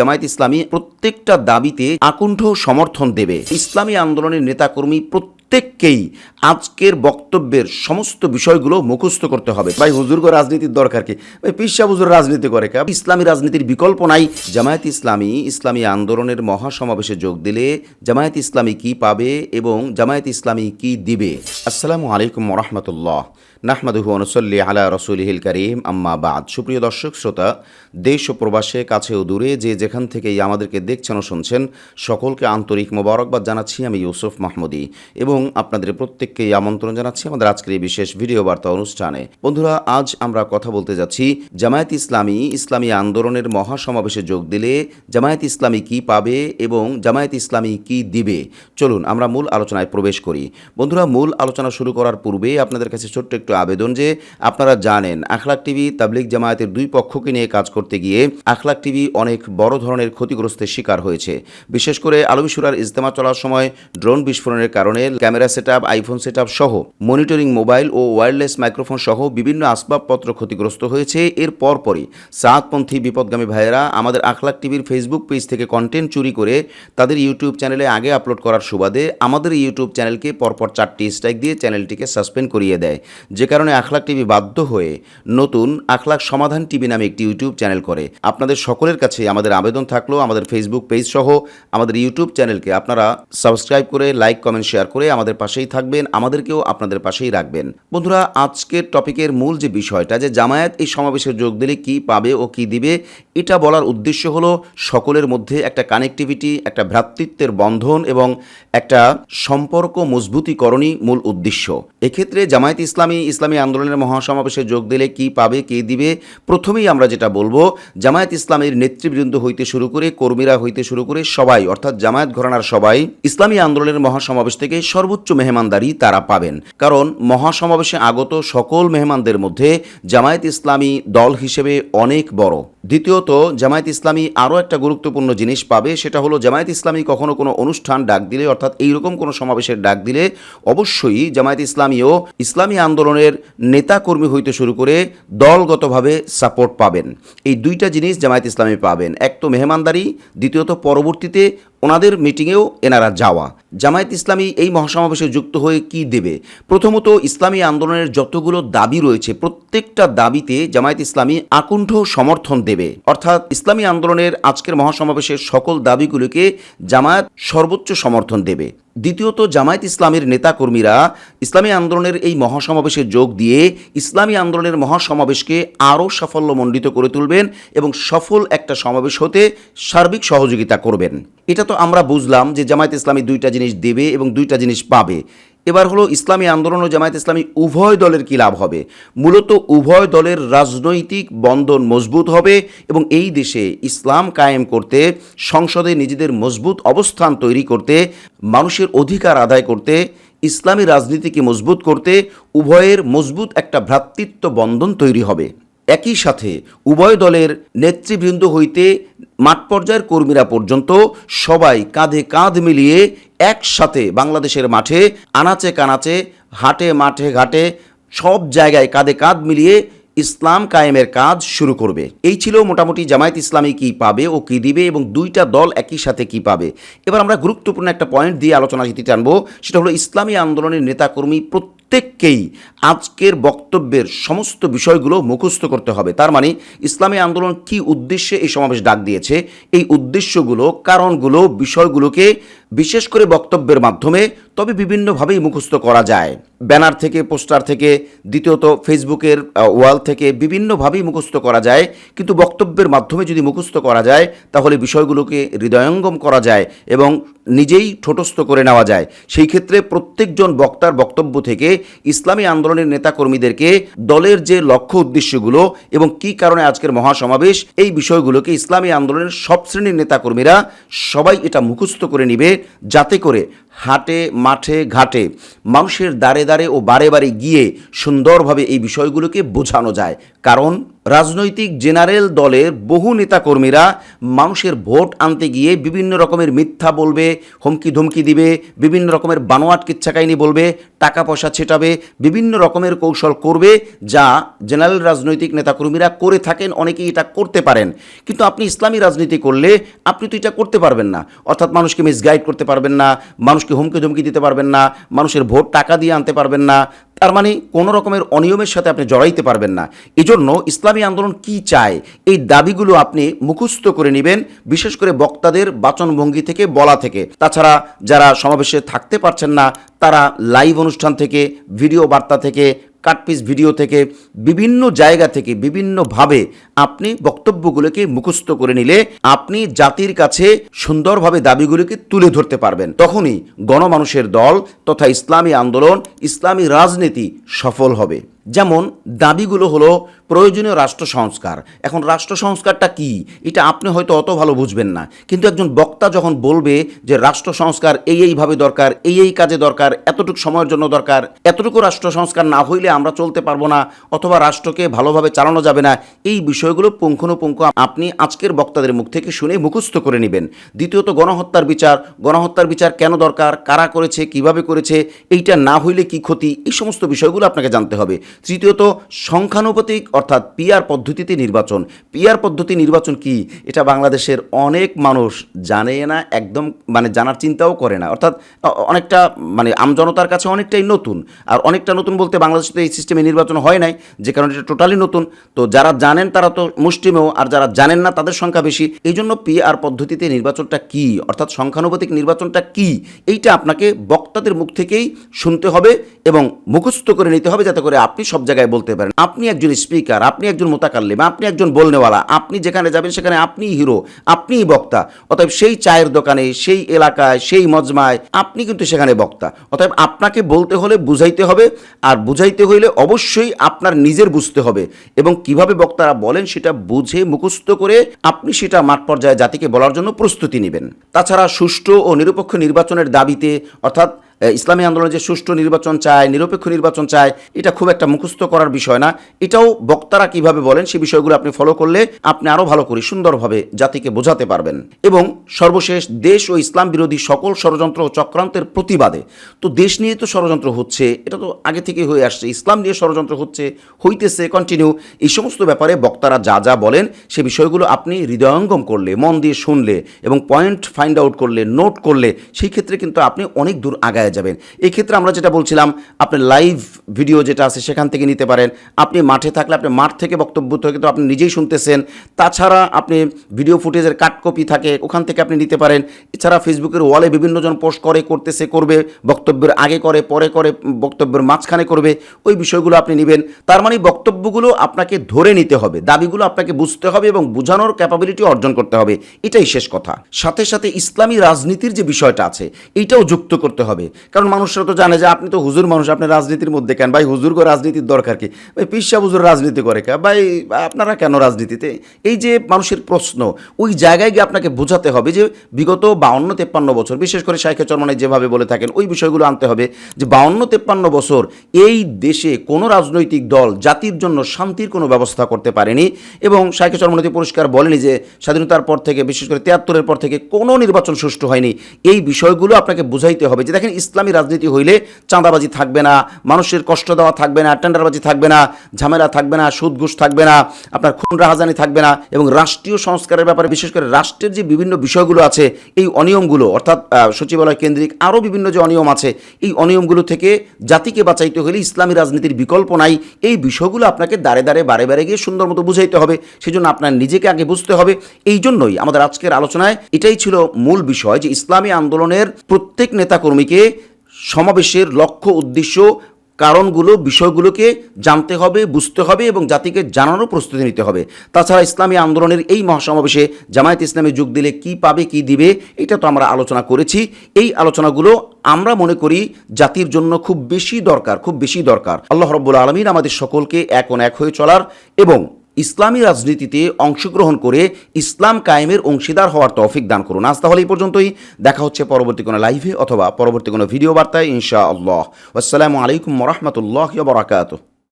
জামায়াত ইসলামী প্রত্যেকটা দাবিতে আকণ্ঠ সমর্থন দেবে। ইসলামী আন্দোলনের নেতাকর্মী প্রত্যেককেই আজকের বক্তব্যের সমস্ত বিষয়গুলো মুখস্থ করতে হবে। ভাই, হুজুর্গ রাজনীতির দরকার কি ভাই পিসা হুজুর রাজনীতি করে কে? ইসলামী রাজনীতির বিকল্প নাই। জামায়াত ইসলামী ইসলামী আন্দোলনের মহাসমাবেশে যোগ দিলে জামায়াত ইসলামী কি পাবে এবং জামায়াত ইসলামী কি দিবে? আসসালামু আলাইকুম রহমতুল্লাহ। নাহমাদুহু অনুসল্লি আলা রসুলহিল করিম, আম্মা বাদ। সুপ্রিয় দর্শক, শ্রোতা, দেশ ও প্রবাসে, কাছে ও দূরে যে যেখান থেকেই আমাদেরকে দেখছেন ও শুনছেন, সকলকে আন্তরিক মোবারকবাদ জানাচ্ছি আমি ইউসুফ মাহমুদি এবং আপনাদের প্রত্যেককেই আমন্ত্রণ জানাচ্ছি আমাদের আজকের এই বিশেষ ভিডিও বার্তা অনুষ্ঠানে। বন্ধুরা, আজ আমরা কথা বলতে যাচ্ছি জামায়াত ইসলামী ইসলামী আন্দোলনের মহাসমাবেশে যোগ দিলে জামায়াত ইসলামী কি পাবে এবং জামায়াত ইসলামী কি দিবে? চলুন, আমরা মূল আলোচনায় প্রবেশ করি। বন্ধুরা, মূল আলোচনা শুরু করার পূর্বে আপনাদের কাছে ছোট্ট আবেদন যে আপনারা জানেন, আখলাক টিভি তাবলিক জামায়াতের দুই পক্ষকে নিয়ে কাজ করতে গিয়ে আখলাক টিভি অনেক বড় ধরনের ক্ষতিগ্রস্তের শিকার হয়েছে। বিশেষ করে আলমীশুরার ইজতেমা চলার সময় ড্রোন বিস্ফোরণের কারণে ক্যামেরা সেট আইফোন সেট সহ মনিটরিং মোবাইল ও ওয়্যারলেস মাইক্রোফোন সহ বিভিন্ন আসবাবপত্র ক্ষতিগ্রস্ত হয়েছে। এর পরপরই সাতপন্থী বিপদগামী ভাইয়েরা আমাদের আখলাক টিভির ফেসবুক পেজ থেকে কন্টেন্ট চুরি করে তাদের ইউটিউব চ্যানেলে আগে আপলোড করার সুবাদে আমাদের ইউটিউব চ্যানেলকে পরপর চারটি স্ট্রাইক দিয়ে চ্যানেলটিকে সাসপেন্ড করিয়ে দেয়। যে কারণে আখলাক টিভি বাধ্য হয়ে নতুন আখলাক সমাধান টিভি নামে একটি ইউটিউব চ্যানেল করে। আপনাদের সকলের কাছে আমাদের আবেদন থাকল, আমাদের ফেসবুক পেজ সহ আমাদের ইউটিউব চ্যানেলকে। আপনারা সাবস্ক্রাইব করে লাইক কমেন্ট শেয়ার করে আমাদের পাশেই থাকবেন, আমাদেরকেও আপনাদের পাশেই রাখবেন। বন্ধুরা, আজকের টপিকের মূল যে বিষয়টা, যে জামায়াত এই সমাবেশে যোগ দিলে কি পাবে ও কি দিবে, এটা বলার উদ্দেশ্য হলো সকলের মধ্যে একটা কানেক্টিভিটি একটা ভ্রাতৃত্বের বন্ধন এবং একটা সম্পর্ক মজবুতিকরণই মূল উদ্দেশ্য। এক্ষেত্রে জামায়াত ইসলামী ইসলামী আন্দোলনের মহাসমাবেশে যোগ দিলে কি পাবে, কে দিবে? প্রথমেই আমরা যেটা বলব, জামায়াত ইসলামের নেতৃবৃন্দ হইতে শুরু করে, কর্মীরা হইতে শুরু করে সবাই, অর্থাৎ জামায়াত ঘরানার সবাই, ইসলামী আন্দোলনের মহাসমাবেশ থেকে সর্বোচ্চ মেহমানদারি তারা পাবেন। কারণ মহাসমাবেশে আগত সকল মেহমানদের মধ্যে জামায়াত ইসলামী দল হিসেবে অনেক বড়। দ্বিতীয়ত, জামায়াত ইসলামী আরও একটা গুরুত্বপূর্ণ জিনিস পাবে, সেটা হলো জামায়াত ইসলামী কখনো কোনো অনুষ্ঠান ডাক দিলে, অর্থাৎ এইরকম কোনো সমাবেশের ডাক দিলে, অবশ্যই জামায়াত ইসলামীও ইসলামী আন্দোলনের নেতাকর্মী হইতে শুরু করে দলগতভাবে সাপোর্ট পাবেন। এই দুইটা জিনিস জামায়াত ইসলামী পাবেন। এক তো মেহমানদারি, দ্বিতীয়ত পরবর্তীতে ওনাদের মিটিংয়েও এনারা যাওয়া। জামায়াত ইসলামী এই মহাসমাবেশে যুক্ত হয়ে কি দেবে? প্রথমত ইসলামী আন্দোলনের যতগুলো দাবি রয়েছে, প্রত্যেকটা দাবিতে জামায়াত ইসলামী আকুণ্ঠ সমর্থন দেবে। অর্থাৎ ইসলামী আন্দোলনের আজকের মহাসমাবেশের সকল দাবিগুলোকে জামায়াত সর্বোচ্চ সমর্থন দেবে। দ্বিতীয়ত জামায়াত ইসলামের নেতাকর্মীরা ইসলামী আন্দোলনের এই মহাসমাবেশে যোগ দিয়ে ইসলামী আন্দোলনের মহাসমাবেশকে আরও সাফল্যমণ্ডিত করে তুলবেন এবং সফল একটা সমাবেশ হতে সার্বিক সহযোগিতা করবেন। এটা তো আমরা বুঝলাম যে জামায়াত ইসলামী দুইটা জিনিস দেবে এবং দুইটা জিনিস পাবে। এবার হলো ইসলামী আন্দোলন ও জামায়াত ইসলামী উভয় দলের কী লাভ হবে? মূলত উভয় দলের রাজনৈতিক বন্ধন মজবুত হবে এবং এই দেশে ইসলাম কায়েম করতে, সংসদে নিজেদের মজবুত অবস্থান তৈরি করতে, মানুষের অধিকার আদায় করতে, ইসলামী রাজনীতিকে মজবুত করতে উভয়ের মজবুত একটা ভ্রাতৃত্ব বন্ধন তৈরি হবে। একই সাথে উভয় দলের নেতৃবৃন্দ হইতে মাঠ পর্যায়ের কর্মীরা পর্যন্ত সবাই কাঁধে কাঁধ মিলিয়ে একসাথে বাংলাদেশের মাঠে, আনাচে কানাচে, হাটে মাঠে ঘাটে সব জায়গায় কাঁধে কাঁধ মিলিয়ে ইসলাম কায়েমের কাজ শুরু করবে। এই ছিল মোটামুটি জামায়াত ইসলামী কি পাবে ও কি দিবে এবং দুইটা দল একই সাথে কি পাবে। এবার আমরা গুরুত্বপূর্ণ একটা পয়েন্ট দিয়ে আলোচনা যেতে টানবো, সেটা হলো ইসলামী আন্দোলনের নেতাকর্মী প্রত্যেককেই আজকের বক্তব্যের সমস্ত বিষয়গুলো মুখস্থ করতে হবে। তার মানে ইসলামী আন্দোলন কি উদ্দেশ্যে এই সমাবেশ ডাক দিয়েছে? এই উদ্দেশ্যগুলো, কারণগুলো, বিষয়গুলোকে বিশেষ করে বক্তব্যের মাধ্যমে তবে বিভিন্নভাবেই মুখস্থ করা যায়। ব্যানার থেকে, পোস্টার থেকে, দ্বিতীয়ত ফেসবুকের ওয়াল থেকে বিভিন্নভাবেই মুখস্থ করা যায়। কিন্তু বক্তব্যের মাধ্যমে যদি মুখস্থ করা যায়, তাহলে বিষয়গুলোকে হৃদয়ঙ্গম করা যায় এবং নিজেই ঠোটস্থ করে নেওয়া যায়। সেই ক্ষেত্রে প্রত্যেকজন বক্তার বক্তব্য থেকে ইসলামী আন্দোলনের নেতাকর্মীদেরকে দলের যে লক্ষ্য উদ্দেশ্যগুলো এবং কি কারণে আজকের মহাসমাবেশ, এই বিষয়গুলোকে ইসলামী আন্দোলনের সব শ্রেণির নেতাকর্মীরা সবাই এটা মুখস্থ করে নিবে, যাতে করে হাটে, মাঠে, ঘাটে মানুষের দ্বারে দ্বারে ও বারে বারে গিয়ে সুন্দরভাবে এই বিষয়গুলোকে বোঝানো যায়। কারণ রাজনৈতিক জেনারেল দলের বহু নেতাকর্মীরা মানুষের ভোট আনতে গিয়ে বিভিন্ন রকমের মিথ্যা বলবে হুমকি ধমকি দিবে, বিভিন্ন রকমের বানোয়াট কিচ্ছা কাহিনী বলবে টাকা পয়সা ছেটাবে, বিভিন্ন রকমের কৌশল করবে যা জেনারেল রাজনৈতিক নেতাকর্মীরা করে থাকেন, অনেকেই এটা করতে পারেন। কিন্তু আপনি ইসলামী রাজনীতি করলে আপনি তো এটা করতে পারবেন না। অর্থাৎ মানুষকে মিসগাইড করতে পারবেন না, মানুষকে হুমকি ধুমকি দিতে পারবেন না, মানুষের ভোট টাকা দিয়ে আনতে পারবেন না, তার মানে কোনো রকমের অনিয়মের সাথে আপনি জড়াইতে পারবেন না। এজন্য ইসলামী আন্দোলন কি চায়? এই দাবিগুলো আপনি মুখস্থ করে নেবেন, বিশেষ করে বক্তাদের বাচনভঙ্গি থেকে, বলা থেকে। তাছাড়া যারা সমাবেশে থাকতে পারছেন না, তারা লাইভ অনুষ্ঠান থেকে, ভিডিও বার্তা থেকে কাটপিস ভিডিও থেকে বিভিন্ন জায়গা থেকে বিভিন্নভাবে আপনি বক্তব্যগুলোকে মুখস্থ করে নিলে আপনি জাতির কাছে সুন্দরভাবে দাবিগুলোকে তুলে ধরতে পারবেন। তখনই গণমানুষের দল তথা ইসলামী আন্দোলন, ইসলামী রাজনীতি সফল হবে। যেমন দাবিগুলো হলো প্রয়োজনীয় রাষ্ট্র সংস্কার। এখন রাষ্ট্র সংস্কারটা কি? এটা আপনি হয়তো অত ভালো বুঝবেন না। কিন্তু একজন বক্তা যখন বলবে যে রাষ্ট্র সংস্কার এই এইভাবে দরকার, এই এই কাজে দরকার, এতটুকু সময়ের জন্য দরকার, এতটুকু রাষ্ট্র সংস্কার না হইলে আমরা চলতে পারব না অথবা রাষ্ট্রকে ভালোভাবে চালানো যাবে না, এই বিষয়গুলো পুঙ্খানুপুঙ্খ আপনি আজকের বক্তাদের মুখ থেকে শুনে মুখস্থ করে নেবেন। দ্বিতীয়ত গণহত্যার বিচার গণহত্যার বিচার কেন দরকার, কারা করেছে, কীভাবে করেছে, এইটা না হইলে কি ক্ষতি, এই সমস্ত বিষয়গুলো আপনাকে জানতে হবে। তৃতীয়ত, সংখ্যানুপাতিক অর্থাৎ পিআর পদ্ধতিতে নির্বাচন। পিআর পদ্ধতি নির্বাচন কি? এটা বাংলাদেশের অনেক মানুষ জানে না, একদম মানে জানার চিন্তাও করে না। অর্থাৎ অনেকটা মানে আমজনতার কাছে অনেকটাই নতুন। আর অনেকটা নতুন বলতে বাংলাদেশে তো এই সিস্টেমে নির্বাচন হয় নাই, যে কারণে এটা টোটালি নতুন। তো যারা জানেন তারা তো মুষ্টিমেয়, আর যারা জানেন না তাদের সংখ্যা বেশি। এই জন্য পিআর পদ্ধতিতে নির্বাচনটা কি? অর্থাৎ সংখ্যানুপাতিক নির্বাচনটা কি? এইটা আপনাকে বক্তাদের মুখ থেকেই শুনতে হবে এবং মুখস্থ করে নিতে হবে যাতে করে আপনি সব জায়গায় বলতে পারেন। আপনি একজন স্পিকার আপনি একজন মোতাকাল্লিম, আপনি একজন বলনেওয়ালা, আপনি যেখানে যাবেন সেখানে আপনিই হিরো আপনিই বক্তা। অতএব সেই চায়ের দোকানে, সেই এলাকায়, সেই মজমায় আপনি কিন্তু সেখানে বক্তা। অতএব আপনাকে বলতে হলে বুঝাইতে হবে, আর বুঝাইতে হইলে অবশ্যই আপনার নিজের বুঝতে হবে। এবং কীভাবে বক্তারা বলেন সেটা বুঝে মুখস্থ করে আপনি সেটা মাঠ পর্যায়ে জাতিকে বলার জন্য প্রস্তুতি নেবেন। তাছাড়া সুষ্ঠু ও নিরপেক্ষ নির্বাচনের দাবিতে, অর্থাৎ ইসলামী আন্দোলন যে সুষ্ঠু নির্বাচন চায়, নিরপেক্ষ নির্বাচন চায়, এটা খুব একটা মুখস্থ করার বিষয় না। এটাও বক্তারা কীভাবে বলেন সেই বিষয়গুলো আপনি ফলো করলে আপনি আরও ভালো করে সুন্দরভাবে জাতিকে বোঝাতে পারবেন। এবং সর্বশেষ দেশ ও ইসলাম বিরোধী সকল ষড়যন্ত্র ও চক্রান্তের প্রতিবাদে। তো দেশ নিয়ে তো ষড়যন্ত্র হচ্ছে, এটা তো আগে থেকে হয়ে আসছে, ইসলাম নিয়ে ষড়যন্ত্র হচ্ছে, হইতেছে কন্টিনিউ এই সমস্ত ব্যাপারে বক্তারা যা যা বলেন, সে বিষয়গুলো আপনি হৃদয়ঙ্গম করলে, মন দিয়ে শুনলে এবং পয়েন্ট ফাইন্ড আউট করলে নোট করলে, সেই ক্ষেত্রে কিন্তু আপনি অনেক দূর আগায় যাবেন। এই ক্ষেত্রে আমরা যেটা বলছিলাম, আপনি লাইভ ভিডিও যেটা আছে সেখান থেকে নিতে পারেন। আপনি মাঠে থাকলে আপনি মাঠ থেকে বক্তব্য থেকে তো আপনি নিজেই শুনতেছেন। তাছাড়া আপনি ভিডিও ফুটেজের কাট কপি থাকে, ওখান থেকে আপনি নিতে পারেন। এছাড়া ফেসবুকের ওয়ালে বিভিন্নজন পোস্ট করে, করতেছে, করবে, বক্তব্যের আগে করে, পরে করে বক্তব্যের মাঝখানে করবে, ওই বিষয়গুলো আপনি নেবেন। তার মানে বক্তব্যগুলো আপনাকে ধরে নিতে হবে, দাবিগুলো আপনাকে বুঝতে হবে এবং বোঝানোর ক্যাপাবিলিটি অর্জন করতে হবে। এটাই শেষ কথা। সাথে সাথে ইসলামী রাজনীতির যে বিষয়টা আছে এইটাও যুক্ত করতে হবে। কারণ মানুষরা তো জানে যে আপনি তো হুজুর মানুষ, আপনি রাজনীতির মধ্যে কেন? ভাই, হুজুর গো রাজনীতির দরকার কি? ভাই, পিসা হুজুর রাজনীতি করে কে? ভাই, আপনারা কেন রাজনীতিতে? এই যে মানুষের প্রশ্ন, ওই জায়গায় গিয়ে আপনাকে বোঝাতে হবে যে বিগত বাউন্ন তেপ্পান্ন বছর, বিশেষ করে শাইখে চরমানে যেভাবে বলে থাকেন, ওই বিষয়গুলো আনতে হবে যে বাউন্ন তেপ্পান্ন বছর এই দেশে কোনো রাজনৈতিক দল জাতির জন্য শান্তির কোনো ব্যবস্থা করতে পারেনি এবং শাইখে চরমনতি পরিষ্কার বলেনি যে স্বাধীনতার পর থেকে, বিশেষ করে তিয়াত্তরের পর থেকে কোনো নির্বাচন সুষ্ঠু হয়নি। এই বিষয়গুলো আপনাকে বুঝাইতে হবে যে দেখেন ইসলামী রাজনীতি হইলে চাঁদাবাজি থাকবে না, মানুষের কষ্ট দেওয়া থাকবে না, টেন্ডারবাজি থাকবে না, ঝামেলা থাকবে না সুদ ঘুষ থাকবে না, আপনার খুন রাহাজানি থাকবে না এবং রাষ্ট্রীয় সংস্কারের ব্যাপারে বিশেষ করে রাষ্ট্রের যে বিভিন্ন বিষয়গুলো আছে, এই অনিয়মগুলো, অর্থাৎ সচিবালয় কেন্দ্রিক আরও বিভিন্ন যে অনিয়ম আছে, এই অনিয়মগুলো থেকে জাতিকে বাঁচাইতে হলে ইসলামী রাজনীতির বিকল্প নাই। এই বিষয়গুলো আপনাকে দাঁড়ে দাঁড়ে, বারে বারে গিয়ে সুন্দর মতো বুঝাইতে হবে। সেজন্য আপনার নিজেকে আগে বুঝতে হবে। এই জন্যই আমাদের আজকের আলোচনায় এটাই ছিল মূল বিষয় যে ইসলামী আন্দোলনের প্রত্যেক নেতাকর্মীকে সমাবেশের লক্ষ্য, উদ্দেশ্য, কারণগুলো, বিষয়গুলোকে জানতে হবে, বুঝতে হবে এবং জাতিকে জানানোর প্রস্তুতি নিতে হবে। তাছাড়া ইসলামী আন্দোলনের এই মহাসমাবেশে জামায়াত ইসলামে যোগ দিলে কি পাবে, কি দিবে, এটা তো আমরা আলোচনা করেছি। এই আলোচনাগুলো আমরা মনে করি জাতির জন্য খুব বেশি দরকার, খুব বেশি দরকার। আল্লাহ রব্বুল আলমিন আমাদের সকলকে এক এক হয়ে চলার এবং ইসলামী রাজনীতিতে অংশগ্রহণ করে ইসলাম কায়েমের অংশীদার হওয়ার তৌফিক দান করুন। আজ তাহলে এই পর্যন্তই। দেখা হচ্ছে পরবর্তী কোনো লাইভে অথবা পরবর্তী কোনো ভিডিও বার্তায় ইনশা আল্লাহ আসসালামু আলাইকুম রহমতুল্লাহ বরাকাতুহ।